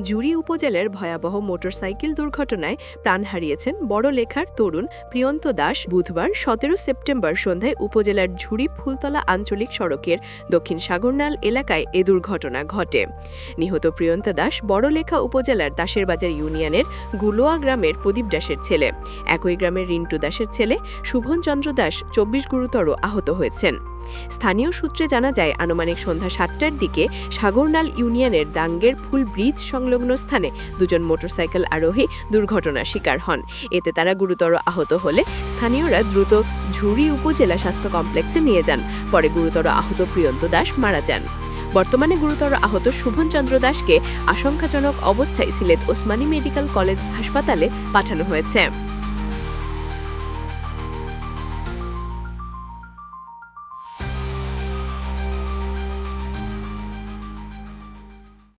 জুড়ি উপজেলার ভয়াবহ মোটরসাইকেল দুর্ঘটনায় প্রাণ হারিয়েছেন বড় লেখার তরুণ প্রিয়ন্ত দাস বুধবার সতেরো সেপ্টেম্বর সন্ধ্যায় উপজেলার ঝুড়ি ফুলতলা আঞ্চলিক সড়কের দক্ষিণ সাগরনাল এলাকায় এ দুর্ঘটনা ঘটে। নিহত প্রিয়ন্ত দাস বড়লেখা উপজেলার দাসের বাজার ইউনিয়নের গুলোয়া গ্রামের প্রদীপ দাসের ছেলে। একই গ্রামের রিন্টু দাসের ছেলে শুভনচন্দ্র দাস চব্বিশ গুরুতর আহত হয়েছেন। স্থানীয় সূত্রে জানা যায়, আনুমানিক সন্ধ্যা সাতটার দিকে সাগরনাল ইউনিয়নের দাঙ্গের ফুল ব্রিজ সংলগ্ন স্থানে দুজন মোটরসাইকেল আরোহী দুর্ঘটনার শিকার হন। এতে তারা গুরুতর আহত হলে স্থানীয়রা দ্রুত ঝুড়ি উপজেলা স্বাস্থ্য কমপ্লেক্সে নিয়ে যান। পরে গুরুতর আহত প্রিয়ন্ত দাস মারা যান। বর্তমানে গুরুতর আহত শুভন চন্দ্র দাসকে আশঙ্কাজনক অবস্থায় সিলেট ওসমানী মেডিকেল কলেজ হাসপাতালে পাঠানো হয়েছে।